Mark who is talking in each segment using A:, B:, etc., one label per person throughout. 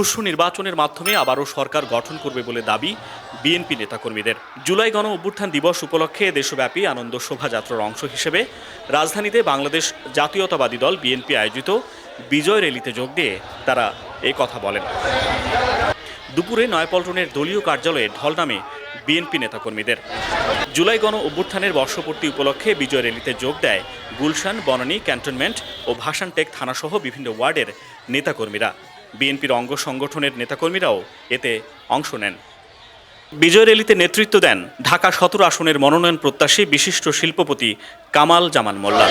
A: সুষ্ঠু নির্বাচনের মাধ্যমে আবারও সরকার গঠন করবে বলে দাবি বিএনপি নেতাকর্মীদের। জুলাই গণ অভ্যুত্থান দিবস উপলক্ষে দেশব্যাপী আনন্দ শোভাযাত্রার অংশ হিসেবে রাজধানীতে বাংলাদেশ জাতীয়তাবাদী দল বিএনপি আয়োজিত বিজয় র্যালিতে যোগ দিয়ে তারা এ কথা বলেন। দুপুরে নয়পল্টনের দলীয় কার্যালয়ে ঢল নামে বিএনপি নেতাকর্মীদের। জুলাই গণ অভ্যুত্থানের বর্ষপূর্তি উপলক্ষে বিজয় র্যালিতে যোগ দেয় গুলশান, বনানী, ক্যান্টনমেন্ট ও ভাসানটেক থানাসহ বিভিন্ন ওয়ার্ডের নেতাকর্মীরা। বিএনপির অঙ্গ সংগঠনের নেতাকর্মীরাও এতে অংশ নেন। বিজয় র্যালিতে নেতৃত্ব দেন ঢাকা সতেরো আসনের মনোনয়ন প্রত্যাশী বিশিষ্ট শিল্পপতি কামাল জামান মোল্লা।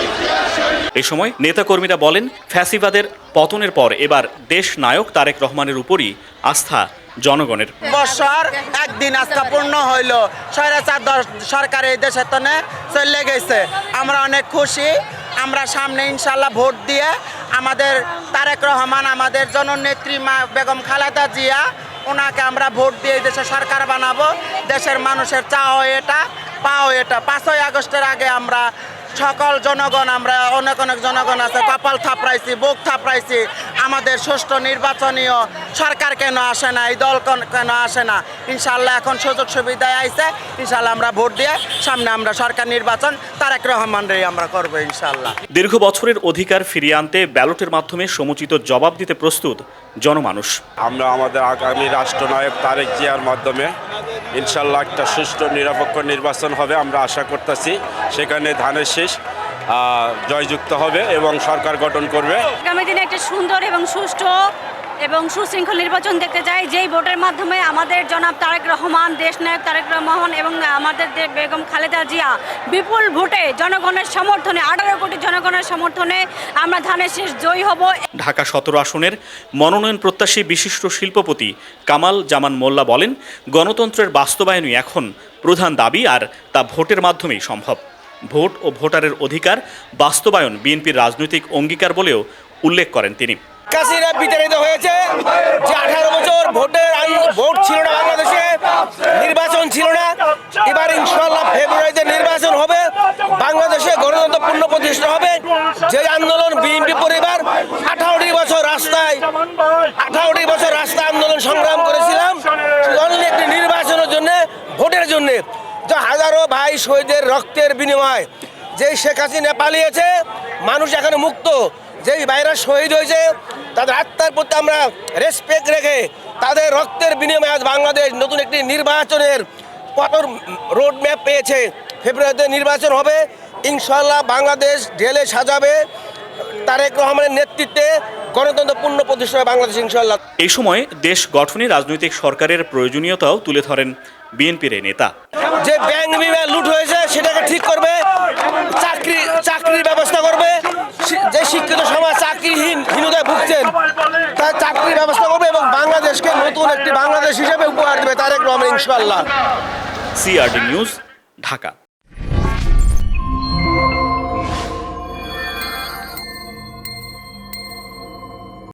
A: এ সময় নেতাকর্মীরা বলেন, ফ্যাসিবাদের পতনের পর এবার দেশ নায়ক তারেক রহমানের উপরই আস্থা জনগণের।
B: বছর একদিন আস্থা পূর্ণ হইল। স্বৈরাচার দশ- সরকার এই দেশের তনে চলে গেছে। আমরা অনেক খুশি। আমরা সামনে ইনশাল্লাহ ভোট দিয়ে আমাদের তারেক রহমান, আমাদের জননেত্রী মা বেগম খালেদা জিয়া, ওনাকে আমরা ভোট দিয়ে দেশে সরকার বানাবো। দেশের মানুষের চাও এটা পাও এটা। পাঁচই আগস্টের আগে আমরা সকল জনগণ আমরা অনেক অনেক জনগণ আছে কপাল থাপড়াইছি বুক থাপড়াইছি। আমাদের সুষ্ঠু নির্বাচনীয় সরকার কেন আসে না এই দল কেন- আসে না? ইনশাল্লাহ এখন সুযোগ সুবিধায় আইছে ইনশাল্লাহ আমরা ভোট দিয়ে সামনে আমরা সরকার নির্বাচন তারেক রহমান রে আমরা করব ইনশাল্লাহ
A: দীর্ঘ বছরের অধিকার ফিরিয়ে আনতে ব্যালটের মাধ্যমে সমুচিত জবাব দিতে প্রস্তুত জনমানুষ।
C: আমরা আমাদের আগামী রাষ্ট্রনায়ক তারেক জিয়ার মাধ্যমে ইনশাল্লাহ একটা সুষ্ঠু নিরপেক্ষ নির্বাচন হবে, আমরা আশা করতেছি। সেখানে ধানের শেষ জয়যুক্ত হবে এবং সরকার গঠন করবে।
D: আগামী দিনে একটা সুন্দর এবং সুষ্ঠু এবং সুশৃঙ্খল নির্বাচন দেখতে চাই যেই ভোটের মাধ্যমে আমাদের জনাব তারেক রহমান দেশনায়ক তারেক রহমান এবং আমাদের বেগম খালেদা জিয়া, বিপুল ভোটে জনগণের সমর্থনে, আঠারো কোটি জনগণের সমর্থনে আমরা ধানের শেষ জয়ী হব।
A: ঢাকা সতেরো আসনের মনোনয়ন প্রত্যাশী বিশিষ্ট শিল্পপতি কামাল জামান মোল্লা বলেন, গণতন্ত্রের বাস্তবায়নই এখন প্রধান দাবি আর তা ভোটের মাধ্যমেই সম্ভব। ভোট ও ভোটারের অধিকার বাস্তবায়ন বিএনপির রাজনৈতিক অঙ্গীকার বলেও উল্লেখ করেন তিনি।
E: কাশিরা বিতাড়িত হয়েছে যে আঠারো বছর ভোটের ভোট ছিল না বাংলাদেশে, নির্বাচন ছিল না। এবার ইনশাল্লাহ ফেব্রুয়ারিতে নির্বাচন হবে, বাংলাদেশে গণতন্ত্র পূর্ণ প্রতিষ্ঠা হবে। যে আন্দোলন বিএনপি পরিবার আঠারোটি বছর রাস্তায় আঠারোটি বছর রাস্তা আন্দোলন সংগ্রাম করেছিলাম একটি নির্বাচনের জন্য, ভোটের জন্য। যে হাজারো ভাই শহীদের রক্তের বিনিময়। যে শেখ হাসিনা পালিয়েছে, মানুষ এখানে মুক্ত। যেই ভাইরা শহীদ হয়েছে তাদের আত্মার প্রতি আমরা রেসপেক্ট রেখে তাদের রক্তের বিনিময়ে আজ বাংলাদেশ নতুন একটি নির্বাচনের পথর রোড ম্যাপ পেয়েছে। ফেব্রুয়ারিতে নির্বাচন হবে ইনশাল্লাহ বাংলাদেশ ঢেলে সাজাবে। তারেক রহমানের নেতৃত্বে গণতন্ত্র পূর্ণ প্রতিষ্ঠা বাংলাদেশ ইনশাল্লাহ
A: এই সময় দেশ গঠনে রাজনৈতিক সরকারের প্রয়োজনীয়তাও তুলে ধরেন বিএনপির নেতা।
E: যে ব্যাংক বিমা লুট হয়েছে সেটাকে ঠিক করবে চাকরি চাকরির ব্যবস্থা করবে। যে শিক্ষিত সমাজ চাকরিহীন, হীনতায় ভুগছেন, তার চাকরির ব্যবস্থা করবে এবং বাংলাদেশকে নতুন একটি বাংলাদেশ হিসেবে উপহার দেবে তারেক রহমান ইনশাল্লাহ
A: সিআরডি নিউজ, ঢাকা।